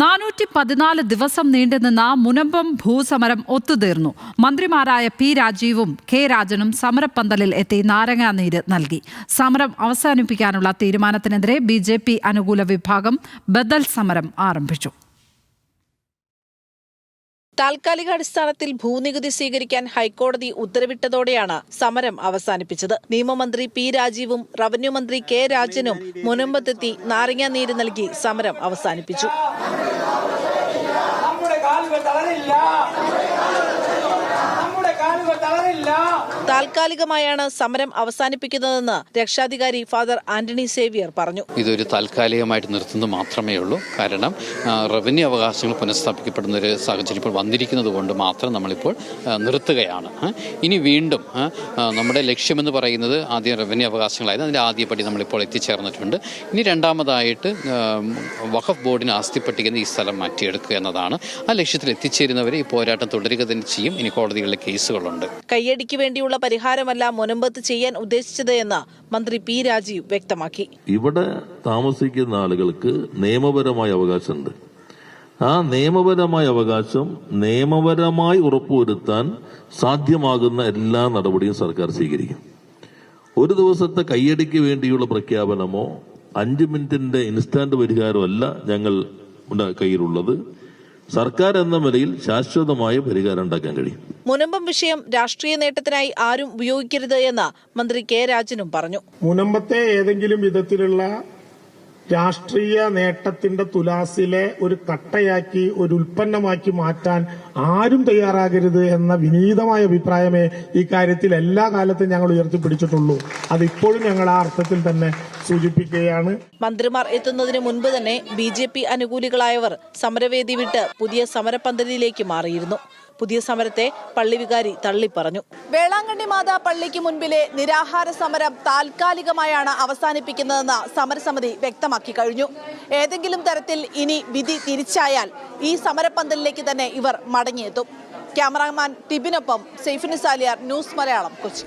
നാനൂറ്റി പതിനാല് ദിവസം നീണ്ടുനിന്ന മുനമ്പം ഭൂസമരം ഒത്തുതീർന്നു. മന്ത്രിമാരായ പി രാജീവും കെ രാജനും സമരപ്പന്തലിൽ എത്തി നാരങ്ങാനീര് നൽകി. സമരം അവസാനിപ്പിക്കാനുള്ള തീരുമാനത്തിനെതിരെ ബി ജെ പി അനുകൂല വിഭാഗം ബദൽ സമരം ആരംഭിച്ചു. താൽക്കാലിക അടിസ്ഥാനത്തിൽ ഭൂനികുതി സ്വീകരിക്കാൻ ഹൈക്കോടതി ഉത്തരവിട്ടതോടെയാണ് സമരം അവസാനിപ്പിച്ചത്. നിയമമന്ത്രി പി രാജീവും റവന്യൂ മന്ത്രി കെ രാജനും മുനമ്പത്തെത്തി നാരങ്ങാനീര് നൽകി സമരം അവസാനിപ്പിച്ചു. காலுக்கு தவறு இல்ல. நம்முடைய காலுக்கு தவறு இல்லை. താൽക്കാലികമായാണ് സമരം അവസാനിപ്പിക്കുന്നതെന്ന് രക്ഷാധികാരി ഫാദർ ആന്റണി സേവിയർ പറഞ്ഞു. ഇതൊരു താൽക്കാലികമായിട്ട് നിർത്തുന്നത് മാത്രമേ ഉള്ളൂ. കാരണം റവന്യൂ അവകാശങ്ങൾ പുനഃസ്ഥാപിക്കപ്പെടുന്ന ഒരു സാഹചര്യം ഇപ്പോൾ വന്നിരിക്കുന്നത് കൊണ്ട് മാത്രം നമ്മളിപ്പോൾ നിർത്തുകയാണ്. ഇനി വീണ്ടും നമ്മുടെ ലക്ഷ്യമെന്ന് പറയുന്നത് ആദ്യം റവന്യൂ അവകാശങ്ങളായിരുന്നു. അതിന്റെ ആദ്യപടി നമ്മളിപ്പോൾ എത്തിച്ചേർന്നിട്ടുണ്ട്. ഇനി രണ്ടാമതായിട്ട് വഖഫ് ബോർഡിന് ആസ്തി പട്ടികയിൽ ഈ സ്ഥലം മാറ്റിയെടുക്കുക എന്നതാണ്. ആ ലക്ഷ്യത്തിൽ എത്തിച്ചേരുന്നവരെ ഈ പോരാട്ടം തുടരുക തന്നെ ചെയ്യും. ഇനി കോടതികളിലെ കേസുകളുണ്ട്. കയ്യടിക്ക് വേണ്ടിയുള്ള പരിഹാരമല്ല മുനമ്പത്ത് ചെയ്യാൻ ഉദ്ദേശിച്ചത് എന്ന് മന്ത്രി പി രാജീവ് വ്യക്തമാക്കി. ഇവിടെ താമസിക്കുന്ന ആളുകൾക്ക് നിയമപരമായ അവകാശമുണ്ട്. ആ നിയമപരമായ അവകാശം നിയമപരമായി ഉറപ്പുവരുത്താൻ സാധ്യമാകുന്ന എല്ലാ നടപടിയും സർക്കാർ സ്വീകരിക്കും. ഒരു ദിവസത്തെ കയ്യടിക്ക് വേണ്ടിയുള്ള പ്രഖ്യാപനമോ അഞ്ച് മിനിറ്റിന്റെ ഇൻസ്റ്റാന്റ് പരിഹാരമല്ല ഞങ്ങൾ കയ്യിലുള്ളത്. സർക്കാർ എന്ന നിലയിൽ ശാശ്വതമായ പരിഹാരം ഉണ്ടാക്കാൻ കഴിയും. മുനമ്പം വിഷയം രാഷ്ട്രീയ നേട്ടത്തിനായി ആരും ഉപയോഗിക്കരുത് എന്ന് മന്ത്രി കെ രാജനും പറഞ്ഞു. മുനമ്പത്തെ ഏതെങ്കിലും വിധത്തിലുള്ള രാഷ്ട്രീയ നേട്ടത്തിന്റെ തുലാസിലെ ഒരു കട്ടയാക്കി ഒരു ഉൽപ്പന്നമാക്കി മാറ്റാൻ ആരും തയ്യാറാകരുത് എന്ന വിനീതമായ അഭിപ്രായമേ ഈ കാര്യത്തിൽ എല്ലാ കാലത്തും ഞങ്ങൾ ഉയർത്തിപ്പിടിച്ചിട്ടുള്ളൂ. അതിപ്പോഴും ഞങ്ങൾ ആ അർത്ഥത്തിൽ തന്നെ സൂചിപ്പിക്കുകയാണ്. മന്ത്രിമാർ എത്തുന്നതിന് മുൻപ് തന്നെ ബി ജെ പി അനുകൂലികളായവർ സമരവേദി വിട്ട് പുതിയ സമരപന്തലിലേക്ക് മാറിയിരുന്നു. പുതിയ സമരത്തെ പള്ളി വികാരി തള്ളിപ്പറഞ്ഞു വേളാങ്കണ്ണി മാതാ പള്ളിക്ക് മുൻപിലെ നിരാഹാര സമരം താൽക്കാലികമായാണ് അവസാനിപ്പിക്കുന്നതെന്ന് സമരസമിതി വ്യക്തമാക്കി കഴിഞ്ഞു. ഏതെങ്കിലും തരത്തിൽ ഇനി വിധി തിരിച്ചായാൽ ഈ സമരപ്പന്തലിലേക്ക് തന്നെ ഇവർ മടങ്ങിയെത്തും. ക്യാമറാമാൻ ടിബിനൊപ്പം സെയ്ഫിനിസാലിയാർ ന്യൂസ് മലയാളം കൊച്ചി.